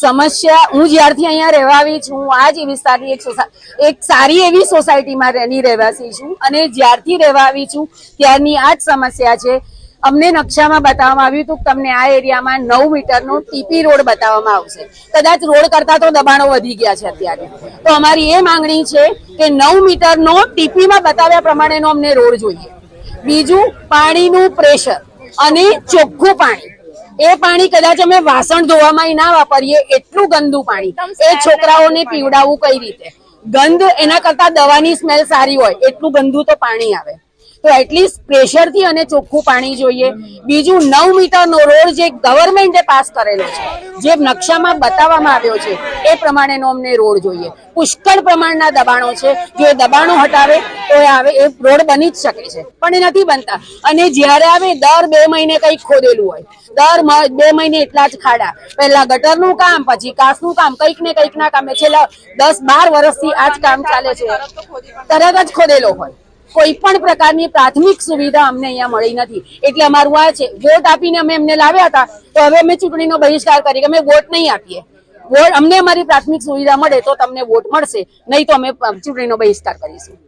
સમસ્યા હું જ્યારથી અહીંયા રહેવા આવી છું, હું આ જ વિસ્તારની એક એક સારી એવી સોસાયટીમાં રહેની રહેવાસી છું અને જ્યારથી રહેવા આવી છું, ત્યારની આ જ સમસ્યા છે. અમને નકશામાં બતાવવામાં આવ્યું હતું તમને આ એરિયામાં નવ મીટરનો ટીપી રોડ બતાવવામાં આવશે. કદાચ રોડ કરતા તો દબાણો વધી ગયા છે અત્યારે. તો અમારી એ માંગણી છે કે નવ મીટરનો ટીપીમાં બતાવ્યા પ્રમાણેનો અમને રોડ જોઈએ. બીજું, પાણીનું પ્રેશર અને ચોખ્ખું પાણી. એ પાણી કદાચ અમે વાસણ ધોવામાં ના વાપરીએ એટલું ગંદુ પાણી. એ છોકરાઓને પીવડાવવું કઈ રીતે? ગંધ એના કરતા દવાની સ્મેલ સારી હોય એટલું ગંદુ તો પાણી આવે. તો એટલીસ્ટ પ્રેશરથી અને ચોખ્ખું પાણી જોઈએ. બીજું નવ મીટરનો રોડ જે ગવર્મેન્ટે પાસ કરેલો છે, જે નકશામાં બતાવવામાં આવ્યો છે, એ પ્રમાણેનો અમને રોડ જોઈએ. પુષ્કળ પ્રમાણના દબાણો છે. જો એ દબાણો હટાવે, તો એ આવે, એ રોડ બની જ શકે છે. પણ એ નથી બનતા. અને જ્યારે આવે, દર બે મહિને કંઈક ખોદેલું હોય. દર બે મહિને એટલા જ ખાડા. પહેલા ગટરનું કામ, પછી કાસનું કામ, કંઈક ને કંઈક ના કામે. છેલ્લા દસ બાર વર્ષથી આ જ કામ ચાલે છે. તરત જ ખોદેલો હોય. કોઈ પણ પ્રકારની પ્રાથમિક સુવિધા અમને અહીંયા મળી નથી. એટલે અમારું આ છે, વોટ આપીને અમે એમને લાવ્યા હતા, તો હવે અમે ચૂંટણીનો બહિષ્કાર કરી કે અમે વોટ નહીં આપીએ. વોટ અમને અમારી પ્રાથમિક સુવિધા મળે તો તમને વોટ મળશે, નહીં તો અમે ચૂંટણીનો બહિષ્કાર કરીશું.